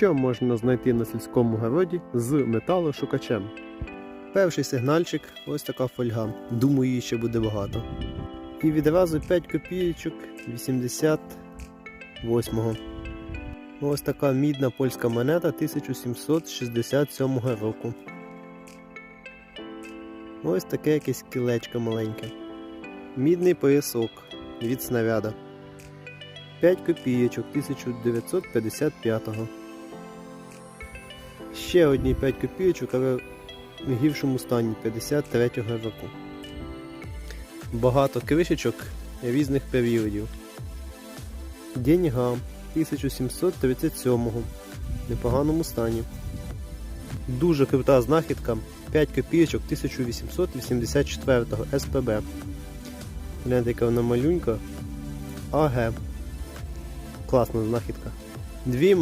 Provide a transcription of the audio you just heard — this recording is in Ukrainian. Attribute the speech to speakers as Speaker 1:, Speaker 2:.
Speaker 1: Що можна знайти на сільському городі з металошукачем? Перший сигнальчик ось така фольга. Думаю, її ще буде багато. І відразу 5 копійочок 88-го. Ось така мідна польська монета 1767 року. Ось таке якесь кілечко маленьке. Мідний поясок від снаряда. 5 копійочок 1955-го. Ще одні 5 копійочок, але в гіршому стані 53-го року. Багато кришечок різних періодів. Деньга 1737-го. В непоганому стані. Дуже крута знахідка 5 копійочок 1884-го СПБ. Гляньте, яка вона малюнька. АГ. Класна знахідка. Дві